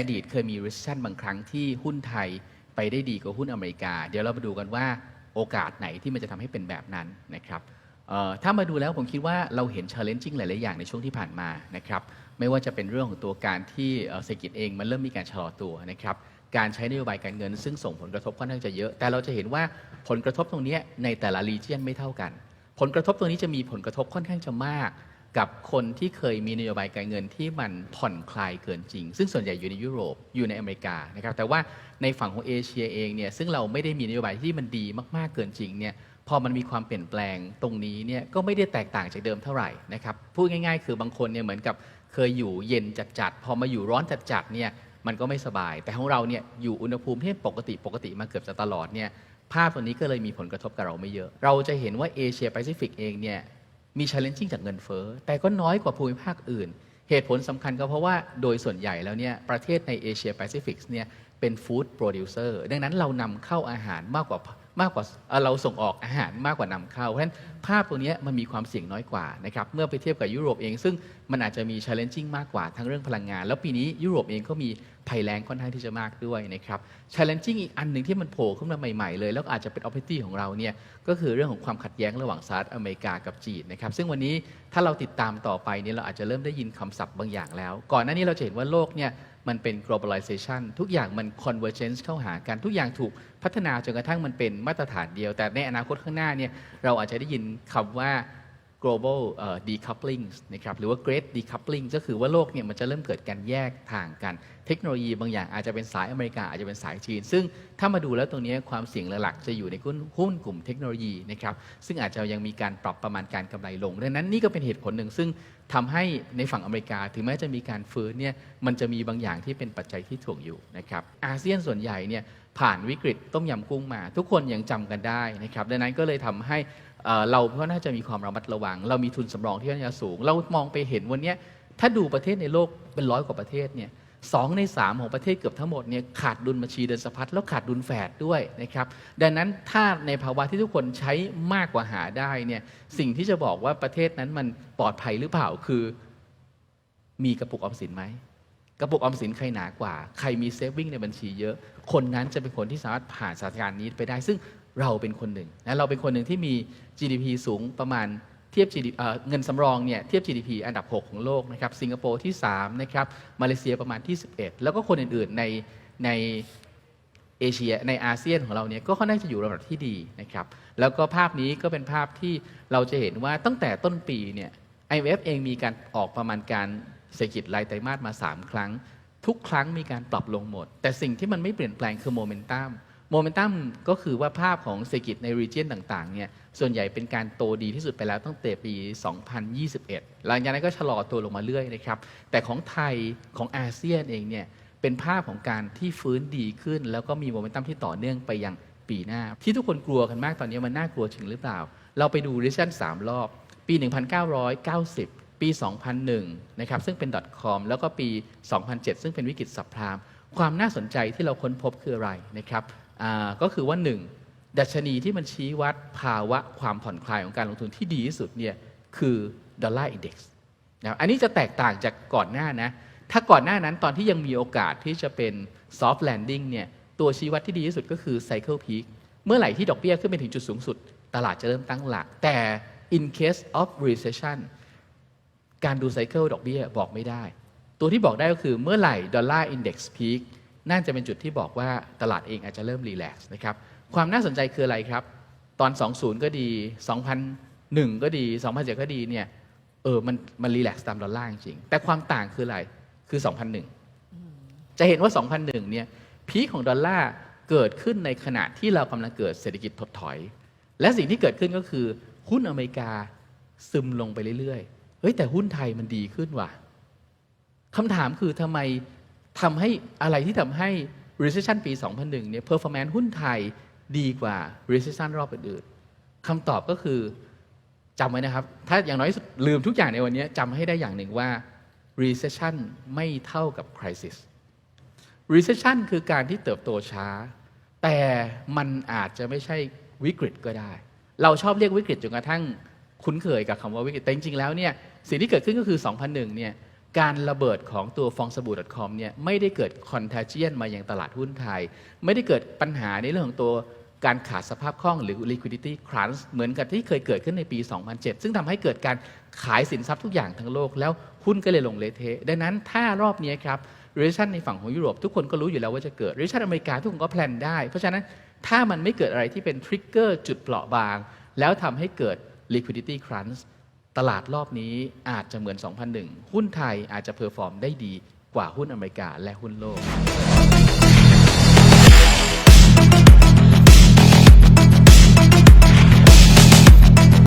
อดีตเคยมี recession บางครั้งที่หุ้นไทยไปได้ดีกว่าหุ้นอเมริกา เดี๋ยวเรามาดูกันว่าโอกาสไหนที่มันจะทำให้เป็นแบบนั้นนะครับถ้ามาดูแล้วผมคิดว่าเราเห็น challenging หลาย ๆ อย่างในช่วงที่ผ่านมานะครับไม่ว่าจะเป็นเรื่องของตัวการที่เศรษฐกิจเองมันเริ่มมีการชะลอตัวนะครับการใช้นโยบายการเงิน ซึ่งส่งผลกระทบค่อนข้างจะเยอะ แต่เราจะเห็นว่าผลกระทบตรงนี้ในแต่ละ region ไม่เท่ากัน ผลกระทบตรงนี้จะมีผลกระทบค่อนข้างจะมาก กับคนที่เคยมีนโยบายการเงินที่มันผ่อนคลายเกินจริง ซึ่งส่วนใหญ่อยู่ในยุโรปอยู่ในอเมริกานะครับแต่ว่าในฝั่งของเอเชียเองเนี่ยซึ่งเราไม่ได้มีนโยบายที่มันดีมากๆเกินจริงเนี่ยพอมันมีความเปลี่ยนแปลงตรงนี้เนี่ยก็ไม่ได้แตกต่างจากเดิมเท่าไหร่นะครับพูดง่าย ๆ คือบางคนเนี่ยเหมือนกับเคยอยู่เย็นจัดๆพอมาอยู่ร้อนจัดๆเนี่ยมันก็ไม่สบาย แต่ของเราเนี่ยอยู่อุณหภูมิที่ปกติปกติมาเกือบจะตลอดเนี่ยภาพตัวนี้ก็เลยมีผลกระทบกับเราไม่เยอะ เราจะเห็นว่าเอเชียแปซิฟิกเองเนี่ย มี challenging จากเงินเฟ้อแต่ก็น้อยกว่าภูมิภาคอื่น เหตุผลสำคัญก็เพราะว่าโดยส่วนใหญ่แล้วเนี่ยประเทศในเอเชียแปซิฟิกเนี่ยเป็นฟู้ดโปรดิวเซอร์ดังนั้นเรานำเข้าอาหารมากกว่ามากกว่าเราส่งออกอาหารมากกว่านำเข้า เพราะฉะนั้นภาพตัวเนี้ยมันมีความเสี่ยงน้อยกว่านะครับเมื่อไปเทียบกับยุโรปเอง ซึ่งมันอาจจะมี challenging มากกว่าทั้งเรื่องพลังงาน แล้วปีนี้ยุโรปเองก็มี ภัยแล้งค่อนข้างที่จะมากด้วยนะครับ challenging อีกอันหนึ่งที่มันโผล่ขึ้นมาใหม่ ๆ เลย แล้วอาจจะเป็น opportunity ของเราเนี่ยก็คือเรื่องของความขัดแย้งระหว่างสหรัฐอเมริกากับจีนนะครับ ซึ่งวันนี้ถ้าเราติดตามต่อไปเนี่ยเราอาจจะเริ่มได้ยินคำศัพท์บางอย่างแล้ว ก่อนหน้านี้เราจะเห็นว่าโลกเนี่ยมันเป็น globalization ทุกอย่างมัน convergence เข้าหากัน ทุกอย่างถูกพัฒนาจนกระทั่งมันเป็นมาตรฐานเดียว แต่ในอนาคตข้างหน้าเนี่ยเราอาจจะได้ยินคำว่า global decoupling นะครับหรือว่า great decoupling ก็คือว่าโลกเนี่ยมันจะเริ่มเกิดการแยกทางกัน เทคโนโลยีบางอย่างอาจจะเป็นสายอเมริกาอาจจะเป็นสายจีน ซึ่งถ้ามาดูแล้วตรงนี้ความเสี่ยงหลักๆจะอยู่ในหุ้นหุ้นกลุ่มเทคโนโลยีนะครับซึ่งอาจจะยังมีการปรับประมาณการกำไรลงดังนั้นนี่ก็เป็นเหตุผลหนึ่ง ซึ่งทำให้ในฝั่งอเมริกาถึงแม้จะมีการฟื้นเนี่ยมันจะมีบางอย่างที่เป็นปัจจัยที่ถ่วงอยู่นะครับอาเซียนส่วนใหญ่เนี่ยผ่านวิกฤตต้มยำกุ้งมา ทุกคนยังจำกันได้นะครับดังนั้นก็เลยทำให้ เเราก็น่าจะมีความระมัดระวัง เรามีทุนสำรองที่น่าจะสูง เรามองไปเห็นวันนี้ถ้าดูประเทศในโลกเป็นร้อยกว่าประเทศเนี่ยสองในสามของประเทศเกือบทั้งหมดเนี่ยขาดดุลบัญชีเดินสะพัดแล้วขาดดุลแฝดด้วยนะครับดังนั้นถ้าในภาวะที่ทุกคนใช้มากกว่าหาได้เนี่ยสิ่งที่จะบอกว่าประเทศนั้นมันปลอดภัยหรือเปล่าคือ มีกระปุกออมสินไหมกระปุกออมสินใครหนากว่า ใครมีเซฟวิ่งในบัญชีเยอะ คนนั้นจะเป็นคนที่สามารถผ่านสถานการณ์นี้ไปได้ ซึ่ง เราเป็นคนหนึ่งนะเราเป็นคนหนึ่งที่มี GDP สูงประมาณเทียบ GDP เเงินสำรองเนี่ยเทียบ GDP อันดับ 6 ของโลกนะครับสิงคโปร์ที่3นะครับมาเลเซียประมาณที่ 11 แล้วก็คนอื่นๆในในเอเชียในอาเซียนของเราเนี่ยก็ค่อนข้างจะอยู่ระดับที่ดีนะครับแล้วก็ภาพนี้ก็เป็นภาพที่เราจะเห็นว่าตั้งแต่ต้นปีเนี่ย IMF เองมีการออกประมาณการเศรษฐกิจรายไตรมาสมา 3 ครั้ง ทุกครั้งมีการปรับลงหมด แต่สิ่งที่มันไม่เปลี่ยนแปลงคือโมเมนตัม โมเมนตัมก็คือว่าภาพของเศรษฐกิจในรีเจนต่างๆเนี่ยส่วนใหญ่เป็นการโตดีที่สุดไปแล้วตั้งแต่ปี 2021 หลังจากนั้นก็ชะลอตัวลงมาเรื่อยนะครับ แต่ของไทยของอาเซียนเองเนี่ยเป็นภาพของการที่ฟื้นดีขึ้น แล้วก็มีโมเมนตัมที่ต่อเนื่องไปยังปีหน้า ที่ทุกคนกลัวกันมากตอนนี้มันน่ากลัวจริงหรือเปล่า เราไปดูริชั่น3รอบ ปี 1990 ปี 2001 นะครับซึ่งเป็น .com แล้วก็ปี 2007 ซึ่งเป็นวิกฤตสับพรามความน่าสนใจที่เราค้นพบคืออะไรนะครับ ก็คือว่า 1 ดัชนีที่มันชี้วัดภาวะความผ่อนคลายของการลงทุนที่ดีที่สุดเนี่ยคือดอลลาร์อินเด็กซ์นะครับอันนี้จะแตกต่างจากก่อนหน้านะ ถ้าก่อนหน้านั้นตอนที่ยังมีโอกาสที่จะเป็น soft landing เนี่ยตัวชี้วัดที่ดีที่สุดก็คือ cycle peak เมื่อไหร่ที่ดอกเบี้ยขึ้นไปถึงจุดสูงสุด ตลาดจะเริ่มตั้งหลัก แต่ in case of recession การดูไซเคิลดอกเบี้ยบอกไม่ได้ ตัวที่บอกได้ก็คือเมื่อไหร่ดอลลาร์อินเด็กซ์พีค น่าจะเป็นจุดที่บอกว่าตลาดเองอาจจะเริ่มรีแลกซ์นะครับ ความน่าสนใจคืออะไรครับ ตอน 20 ก็ดี 2001 ก็ดี 2007 ก็ดีเนี่ย เออ มัน มันรีแลกซ์ตามดอลลาร์จริง แต่ความต่างคืออะไร คือ 2001 จะเห็นว่า 2001 เนี่ย พีคของดอลลาร์เกิดขึ้นในขณะที่เรากำลังเกิดเศรษฐกิจถดถอย และสิ่งที่เกิดขึ้นก็คือหุ้นอเมริกาซึมลงไปเรื่อยๆ เฮ้ยแต่หุ้นไทยมันดีขึ้นว่ะคำถามคือทำไม ทำให้อะไรที่ทำให้ recession ปี 2001 เนี่ย performance หุ้นไทยดีกว่า recession รอบอื่นๆคำตอบก็คือจำไว้นะครับ ถ้าอย่างน้อยสุดลืมทุกอย่างในวันนี้จำให้ได้อย่างหนึ่งว่า recession ไม่เท่ากับ crisis recession คือการที่เติบโตช้า แต่มันอาจจะไม่ใช่วิกฤตก็ได้ เราชอบเรียกวิกฤตจนกระทั่งคุ้นเคยกับคำว่าวิกฤตแต่จริงๆแล้วเนี่ยสิ่งที่เกิดขึ้นก็คือ 2001 เนี่ย การระเบิดของตัวฟองสบู่ .com เนี่ยไม่ได้เกิดคอน t a g i o n มายังตลาดหุ้นไทย ไม่ได้เกิดปัญหาในเรื่องของตัวการขาดสภาพคล่องหรือ liquidity crunch เหมือนกับที่เคยเกิดขึ้นในปี 2007 ซึ่งทำให้เกิดการขายสินทรัพย์ทุกอย่างทั้งโลก แล้วหุ้นก็เลยลงเละเทะดังนั้นถ้ารอบนี้ครับ recession ในฝั่งของยุโรปทุกคนก็รู้อยู่แล้วว่าจะเกิด recession อเมริกาทุกคนก็แพลนได้ เพราะฉะนั้นถ้ามันไม่เกิดอะไรที่เป็นทริกเกอร์จุดเปราะบาง แล้วทำให้เกิด liquidity crunch ตลาดรอบนี้อาจจะเหมือน 2001 หุ้นไทยอาจจะเพอร์ฟอร์มได้ดีกว่าหุ้นอเมริกาและหุ้นโลก